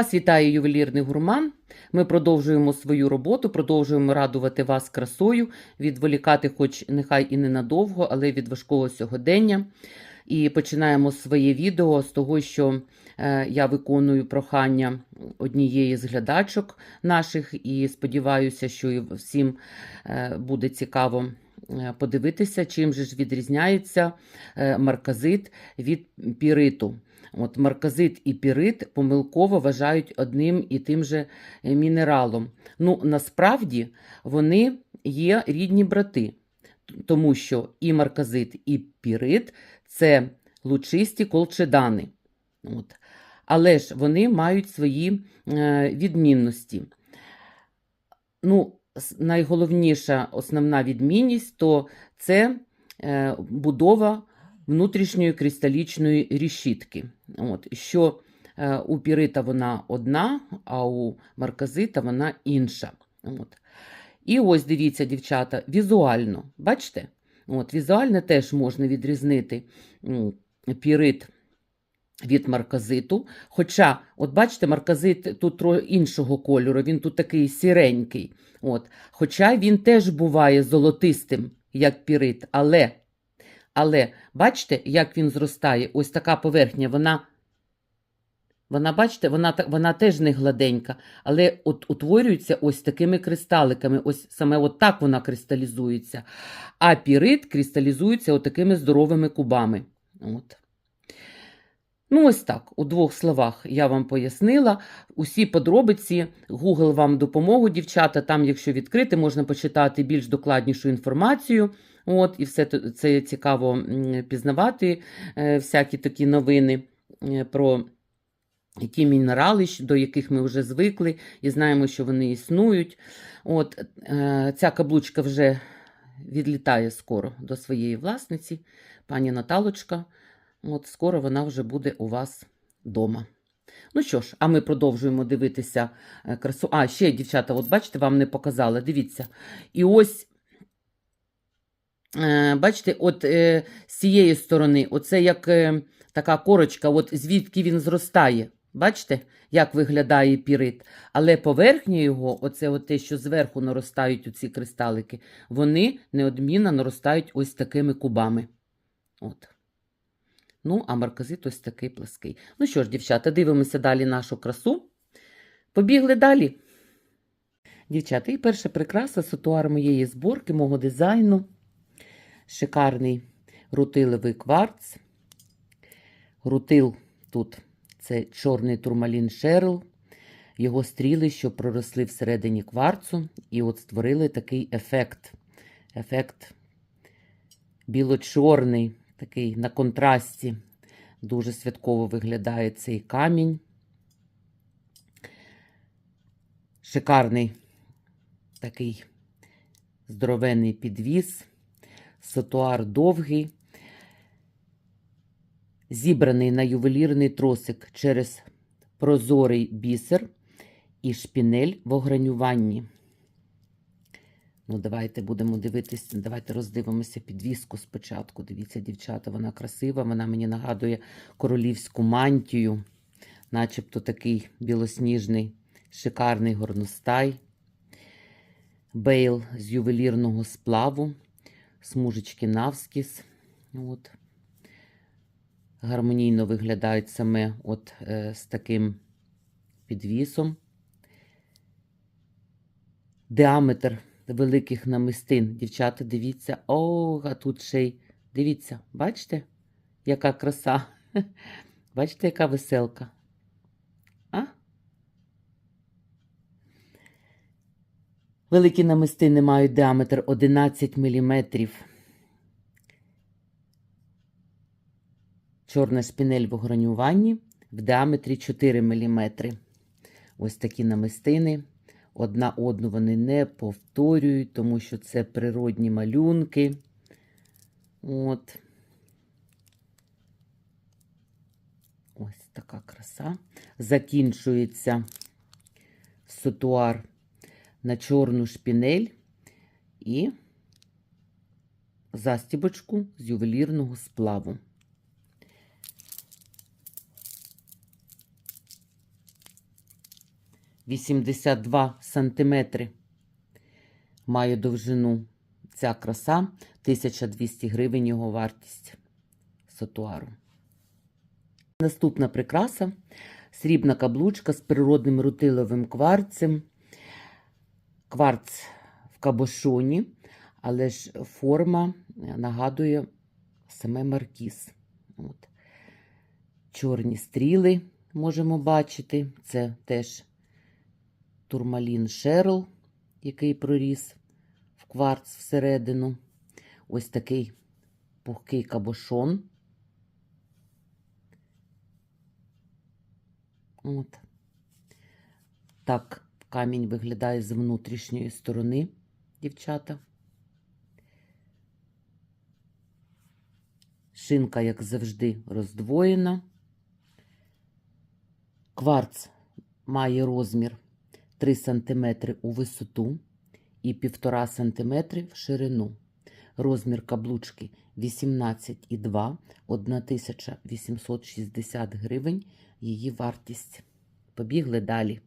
Вас вітає ювелірний гурман. Ми продовжуємо свою роботу, продовжуємо радувати вас красою, відволікати, хоч нехай і ненадовго, але від важкого сьогодення. І починаємо своє відео з того, що е, я виконую прохання однієї з глядачок наших, і сподіваюся, що і всім е, буде цікаво е, подивитися, чим же ж відрізняється марказит від піриту. От марказит і пірит помилково вважають одним і тим же е, мінералом. Ну, насправді вони є рідні брати, тому що і марказит, і пірит це лучисті колчедани. От. Але ж вони мають свої е, відмінності. Ну, найголовніша основна відмінність то це е, будова внутрішньої кристалічної рішітки. От, що е, у пірита вона одна, а у марказита вона інша. От. І ось дивіться, дівчата, візуально, бачите? От, візуально теж можна відрізнити пірит від марказиту. Хоча, от бачите, марказит тут іншого кольору, він тут такий сіренький. От. Хоча він теж буває золотистим, як пірит, але, але бачите, як він зростає? Ось така поверхня, вона. Вона, бачите, вона, вона теж не гладенька, але от утворюється ось такими кристаликами. Ось саме от так вона кристалізується. А пірит кристалізується от такими здоровими кубами. От. Ну, ось так, у двох словах я вам пояснила. Усі подробиці, Google вам допомогу, дівчата. Там, якщо відкрити, можна почитати більш докладнішу інформацію. От, і все це цікаво пізнавати, е, всякі такі новини е, про які мінерали, до яких ми вже звикли, і знаємо, що вони існують. От, е, ця каблучка вже відлітає скоро до своєї власниці, пані Наталочка. От скоро вона вже буде у вас вдома. Ну що ж, а ми продовжуємо дивитися красу. А, ще, дівчата, от бачите, вам не показала. Дивіться. І ось, бачите, от е, з цієї сторони, оце як е, така корочка, от звідки він зростає. Бачите, як виглядає пірит. Але поверхня його, оце от те, що зверху наростають оці кристалики, вони неодмінно наростають ось такими кубами. От. Ну, а марказит ось такий плаский. Ну що ж, дівчата, дивимося далі нашу красу. Побігли далі. Дівчата, і перша прикраса сутуар моєї зборки, мого дизайну. Шикарний рутиловий кварц. Рутил тут це чорний турмалін Шерл. Його стріли, що проросли всередині кварцу, і от створили такий ефект. Ефект біло-чорний, такий на контрасті. Дуже святково виглядає цей камінь. Шикарний такий здоровенний підвіс, сотуар довгий, зібраний на ювелірний тросик через прозорий бісер і шпінель в огранюванні. Ну, давайте будемо дивитися, давайте роздивимося підвіску спочатку. Дивіться, дівчата, вона красива, вона мені нагадує королівську мантію, начебто такий білосніжний, шикарний горностай, бейл з ювелірного сплаву, смужечки навскіз. От. Гармонійно виглядають саме от е, з таким підвісом. Діаметр великих намистин. Дівчата, дивіться. О, а тут ще й. Дивіться, бачите, яка краса? Бачите, яка веселка? А? Великі намистини мають діаметр 11 мм. Чорна шпінель в огранюванні в діаметрі 4 мм. Ось такі намистини. Одна одну вони не повторюють, тому що це природні малюнки. От. Ось така краса. Закінчується сутуар на чорну шпінель і застібочку з ювелірного сплаву. 82 сантиметри. Має довжину ця краса 1200 гривень його вартість сатуару. Наступна прикраса срібна каблучка з природним рутиловим кварцем. Кварц в кабошоні, але ж форма нагадує саме маркіз. От. Чорні стріли можемо бачити. Це теж турмалін Шерл, який проріс в кварц всередину. Ось такий пухкий кабошон. От. Так камінь виглядає з внутрішньої сторони, дівчата. Шинка, як завжди, роздвоєна. Кварц має розмір 3 см у висоту і 1,5 см в ширину. Розмір каблучки 18,2, 1860 гривень її вартість. Побігли далі.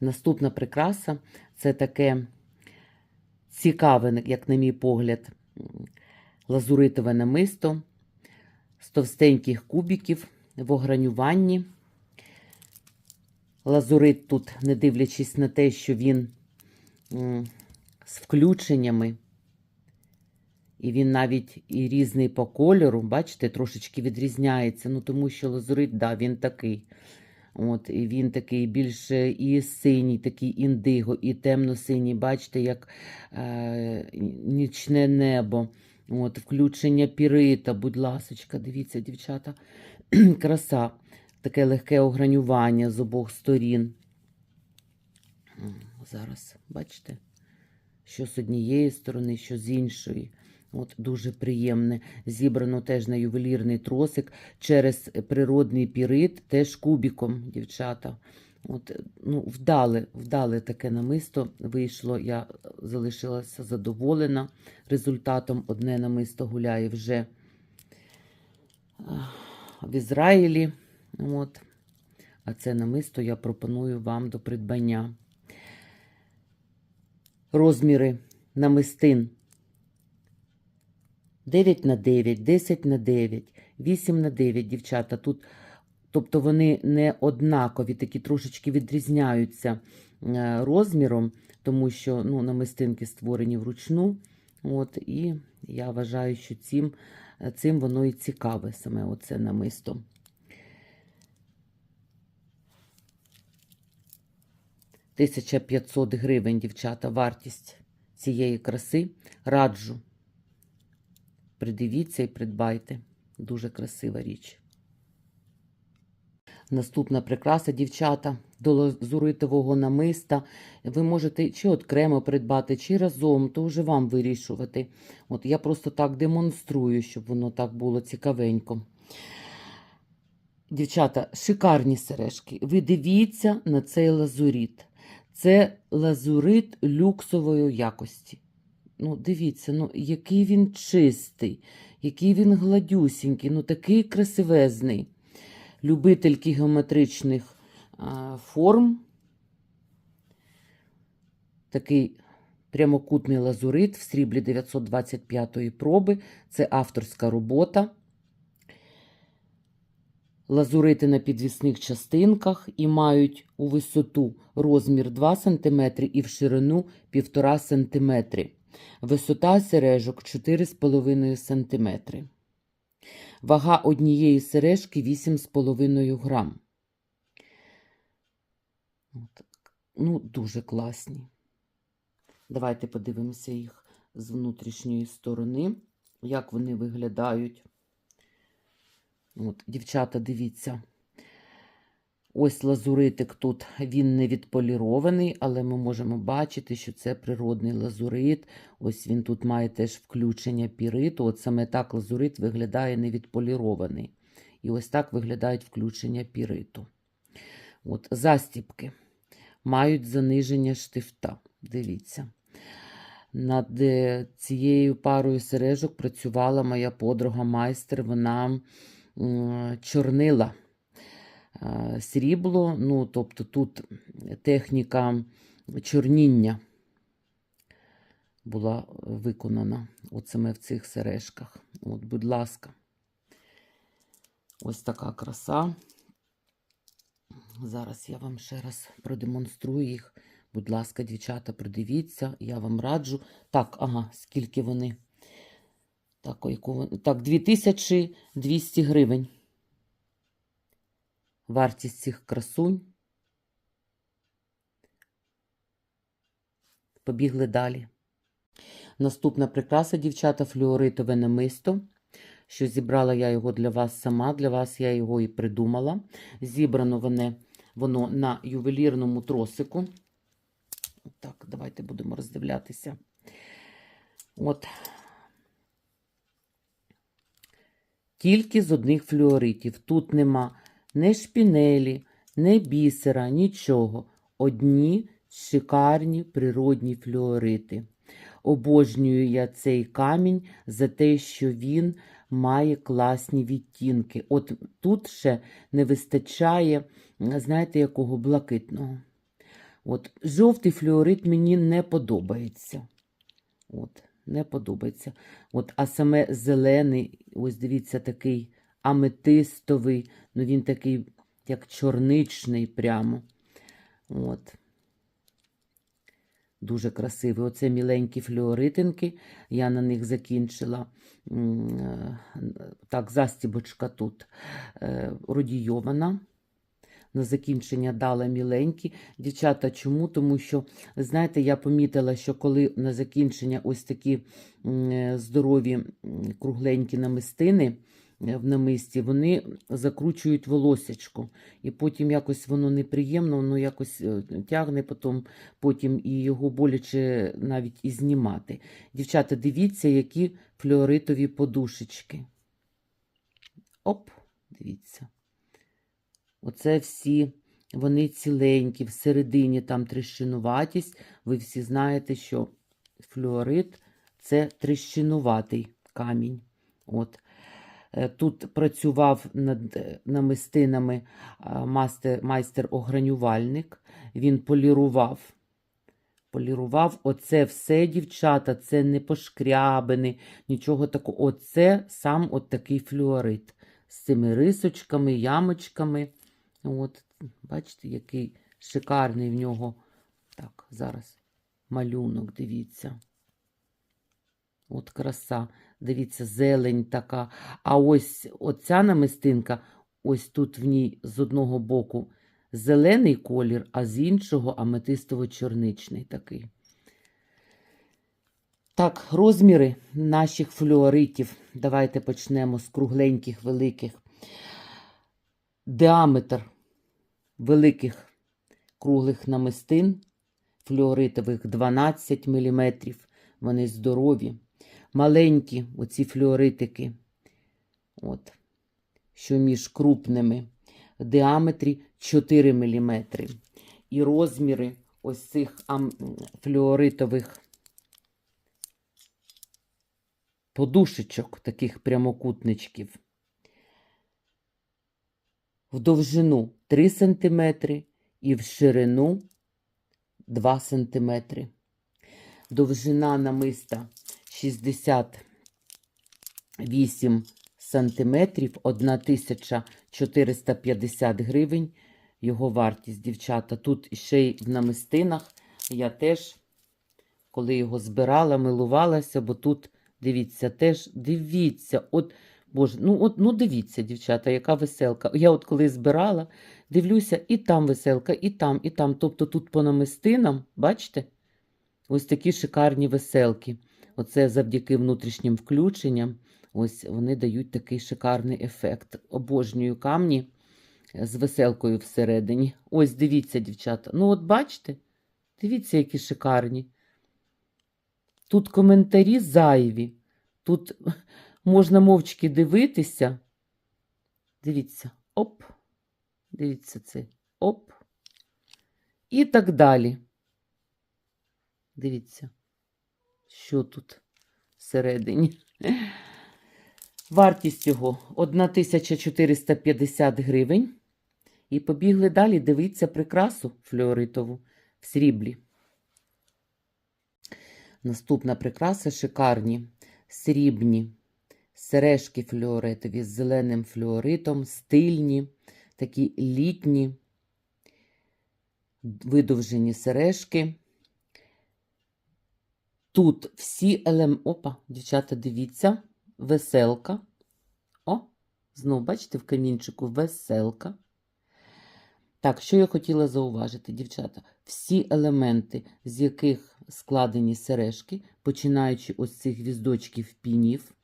Наступна прикраса це таке цікаве, як на мій погляд, лазуритове намисто з товстеньких кубиків в огранюванні. Лазурит тут, не дивлячись на те, що він з включеннями, і він навіть і різний по кольору, бачите, трошечки відрізняється. Ну, тому що лазурит, да, він такий. От, і Він такий більш і синій, такий індиго, і темно-синій. Бачите, як е, нічне небо. От, Включення пірита, будь ласочка, дивіться, дівчата, краса, таке легке огранювання з обох сторін. Зараз, бачите, що з однієї сторони, що з іншої. От Дуже приємне. Зібрано теж на ювелірний тросик через природний пірит, теж кубіком, дівчата. От, ну, Вдале, вдале таке намисто вийшло. Я залишилася задоволена результатом. Одне намисто гуляє вже в Ізраїлі. От. А це намисто я пропоную вам до придбання. Розміри намистин 9 на 9, 10 на 9, 8 на 9, дівчата. Тут, тобто вони не однакові, такі трошечки відрізняються е, розміром, тому що ну, намистинки створені вручну. От, І я вважаю, що цим, цим воно і цікаве, саме оце намисто. Тисяча 500 гривень, дівчата, вартість цієї краси. Раджу. Придивіться і придбайте. Дуже красива річ. Наступна прикраса, дівчата, до лазуритового намиста. Ви можете чи окремо придбати, чи разом, то вже вам вирішувати. От Я просто так демонструю, щоб воно так було цікавенько. Дівчата, шикарні сережки. Ви дивіться на цей лазурит. Це лазурит люксової якості. Ну, дивіться, ну, який він чистий, який він гладюсінький, ну такий красивезний. Любительки геометричних а, форм. Такий прямокутний лазурит в сріблі 925 проби. Це авторська робота. Лазурити на підвісних частинках і мають у висоту розмір 2 см і в ширину 1,5 см. Висота сережок 4,5 см. Вага однієї сережки 8,5 грам. Ну, дуже класні. Давайте подивимося їх з внутрішньої сторони, як вони виглядають. От, Дівчата, дивіться. Ось лазуритик тут він не відполірований, але ми можемо бачити, що це природний лазурит. Ось він тут має теж включення піриту. От саме так лазурит виглядає невідполірований. І ось так виглядають включення піриту. От, Застіпки мають заниження штифта. Дивіться. Над е, цією парою сережок працювала моя подруга майстер, вона чорнила срібло. Ну, тобто тут техніка чорніння була виконана от саме в цих сережках. От, будь ласка. Ось така краса. Зараз я вам ще раз продемонструю їх. Будь ласка, дівчата, придивіться, я вам раджу. Так, ага, скільки вони? Так, яку... так 2200 гривень. Вартість цих красунь. Побігли далі. Наступна прикраса, дівчата, флюоритове намисто. Що зібрала я його для вас сама. Для вас я його і придумала. Зібрано воно, воно на ювелірному тросику. Так, давайте будемо роздивлятися. От. Тільки з одних флюоритів. Тут нема ні шпінелі, ні бісера, нічого. Одні шикарні природні флюорити. Обожнюю я цей камінь за те, що він має класні відтінки. От тут ще не вистачає, знаєте, якого блакитного. От, жовтий флюорит мені не подобається. От, не подобається. От, а саме зелений, ось дивіться, такий аметистовий, ну він такий, як чорничний прямо. От. Дуже красивий. Оце міленькі флюоритинки. Я на них закінчила. е, Так, застібочка тут е, родійована. На закінчення дала міленькі. Дівчата, чому? Тому що, знаєте, я помітила, що коли на закінчення ось такі е, здорові кругленькі намистини в намисті, вони закручують волосячко. І потім якось воно неприємно, воно якось е, тягне потім, потім і його боляче навіть і знімати. Дівчата, дивіться, які флюоритові подушечки. Оп, дивіться. Оце всі, вони ціленькі, всередині там тріщинуватість. Ви всі знаєте, що флюорит це тріщинуватий камінь. От. Е, Тут працював над е, намистинами а, майстер-огранювальник. Він полірував. Полірував оце все, дівчата, це не пошкрябини, нічого такого. Оце сам от такий флюорит з цими рисочками, ямочками. От, бачите, який шикарний в нього. Так, зараз малюнок, дивіться. От краса. Дивіться, зелень така. А ось оця намистинка, ось тут в ній з одного боку зелений колір, а з іншого аметистово-чорничний такий. Так, розміри наших флюоритів. Давайте почнемо з кругленьких великих. Діаметр великих круглих намистин флюоритових 12 мм. Вони здорові. Маленькі оці флюоритики, от, що між крупними, в діаметрі 4 мм. І розміри ось цих флюоритових подушечок, таких прямокутничків. В довжину 3 см і в ширину 2 см. Довжина намиста 68 сантиметрів, 1450 гривень. Його вартість, дівчата. Тут ще й в намистинах. Я теж, коли його збирала, милувалася, бо тут, дивіться, теж, дивіться, от, боже, ну, от, ну дивіться, дівчата, яка веселка. Я от коли збирала, дивлюся, і там веселка, і там, і там. Тобто тут по намистинам, бачите? Ось такі шикарні веселки. Оце завдяки внутрішнім включенням. Ось вони дають такий шикарний ефект. Обожнюю камні з веселкою всередині. Ось дивіться, дівчата. Ну, от бачите? Дивіться, які шикарні. Тут коментарі зайві. Тут можна мовчки дивитися. Дивіться, оп. Дивіться це. Оп. І так далі. Дивіться, що тут всередині. Вартість його 1450 гривень. І побігли далі дивитися прикрасу флюоритову в сріблі. Наступна прикраса шикарні, срібні, сережки флюоритові з зеленим флюоритом, стильні, такі літні, видовжені сережки. Тут всі елем... Опа, дівчата, дивіться, веселка. О, знову, бачите, в камінчику веселка. Так, що я хотіла зауважити, дівчата? Всі елементи, з яких складені сережки, починаючи ось цих гвіздочків пінів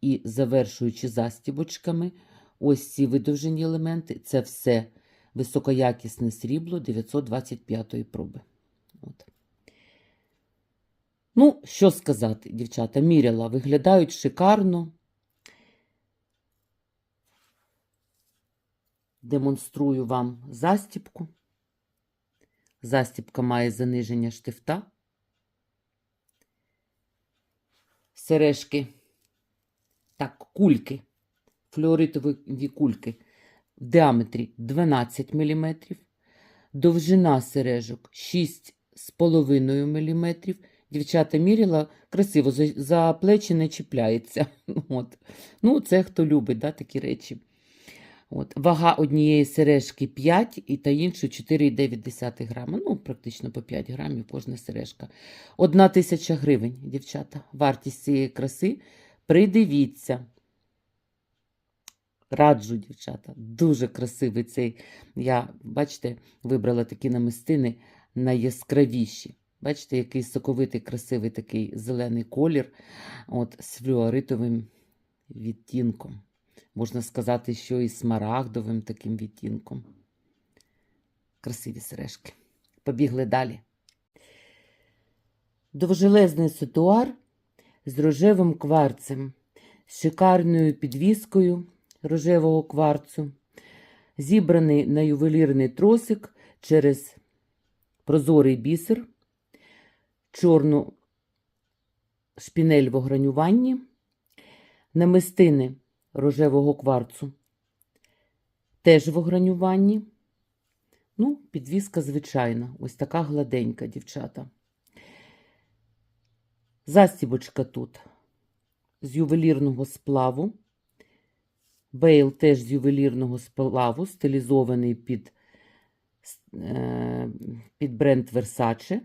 і завершуючи застібочками, ось ці видовжені елементи, це все високоякісне срібло 925 проби. От. Ну, що сказати, дівчата, міряла, виглядають шикарно. Демонструю вам застіпку. Застіпка має заниження штифта. Сережки, так, кульки, флюоритові кульки в діаметрі 12 мм, довжина сережок 6,5 мм. Дівчата міряла красиво, за, плечі не чіпляється. От. Ну, це хто любить да, такі речі. От. Вага однієї сережки 5 і та іншої 4,9 грама. Ну, практично по 5 грамів кожна сережка. Одна тисяча гривень, дівчата. Вартість цієї краси. Придивіться. Раджу, дівчата. Дуже красивий цей. Я, бачите, вибрала такі намистини найяскравіші. Бачите, який соковитий, красивий такий зелений колір от, з флюоритовим відтінком. Можна сказати, що і смарагдовим таким відтінком. Красиві сережки. Побігли далі. Довжелезний ситуар з рожевим кварцем, з шикарною підвіскою рожевого кварцу, зібраний на ювелірний тросик через прозорий бісер, чорну шпінель в огранюванні, намистини рожевого кварцу, теж в огранюванні. Ну, підвіска звичайна, ось така гладенька, дівчата. Застібочка тут з ювелірного сплаву. Бейл теж з ювелірного сплаву, стилізований під, е, під бренд Versace.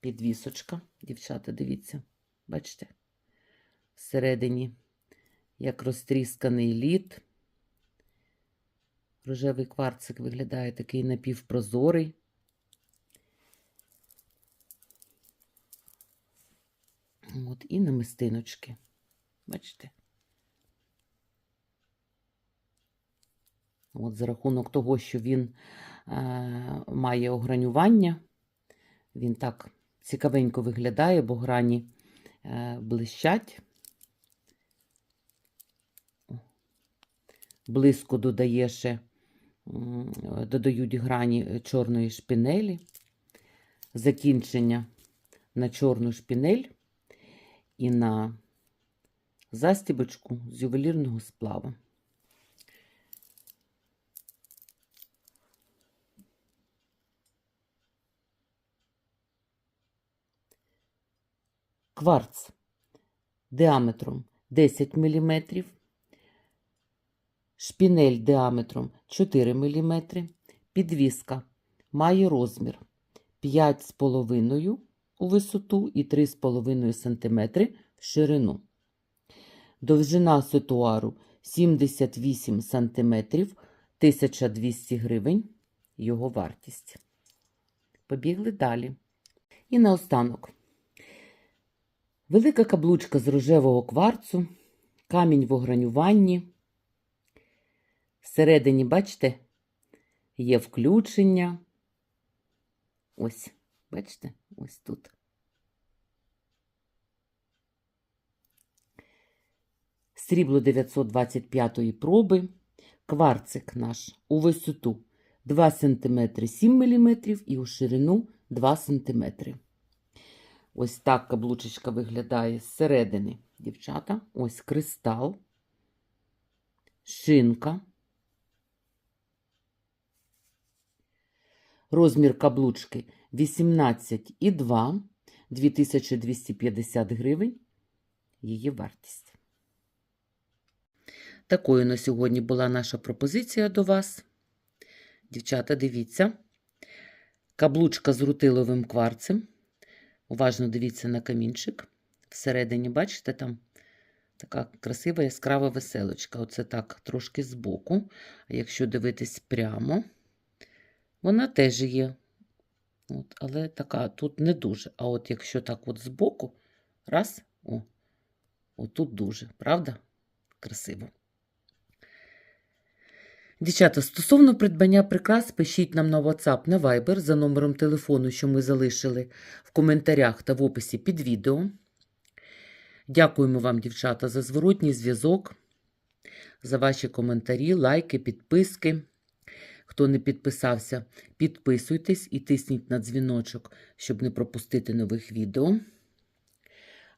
Підвісочка, дівчата, дивіться, бачите, всередині як розтрісканий лід. Рожевий кварцик виглядає такий напівпрозорий. От, і намистиночки. Бачите? От За рахунок того, що він е, має огранювання, він так цікавенько виглядає, бо грані е, блищать. Близько додає ще, додають грані чорної шпінелі, закінчення на чорну шпінель і на застібочку з ювелірного сплаву. Кварц діаметром 10 мм, шпінель діаметром 4 мм, підвіска має розмір 5,5 у висоту і 3,5 см в ширину. Довжина ситуару 78 см, 1200 гривень його вартість. Побігли далі. І наостанок. Велика каблучка з рожевого кварцу, камінь в огранюванні. Всередині, бачите, є включення. Ось, бачите, ось тут. Срібло 925-ї проби, кварцик наш у висоту 2 см 7 мм і у ширину 2 см. Ось так каблучечка виглядає зсередини. Дівчата, ось кристал, шинка. Розмір каблучки 18,2, 2250 гривень. Її вартість. Такою на сьогодні була наша пропозиція до вас. Дівчата, дивіться. Каблучка з рутиловим кварцем. Уважно дивіться на камінчик. Всередині, бачите, там така красива яскрава веселочка. Оце так трошки збоку. А якщо дивитись прямо, вона теж є. От, але така тут не дуже. А от якщо так от збоку, раз, о, отут дуже, правда? Красиво. Дівчата, стосовно придбання прикрас, пишіть нам на WhatsApp, на Viber за номером телефону, що ми залишили в коментарях та в описі під відео. Дякуємо вам, дівчата, за зворотній зв'язок, за ваші коментарі, лайки, підписки. Хто не підписався, підписуйтесь і тисніть на дзвіночок, щоб не пропустити нових відео.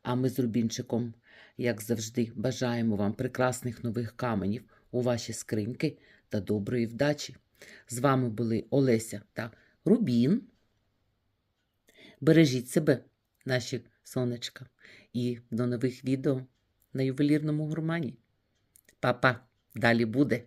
А ми з Рубінчиком, як завжди, бажаємо вам прекрасних нових каменів у ваші скриньки та доброї вдачі. З вами були Олеся та Рубін. Бережіть себе, наші сонечка, і до нових відео на ювелірному гурмані. Па-па, далі буде!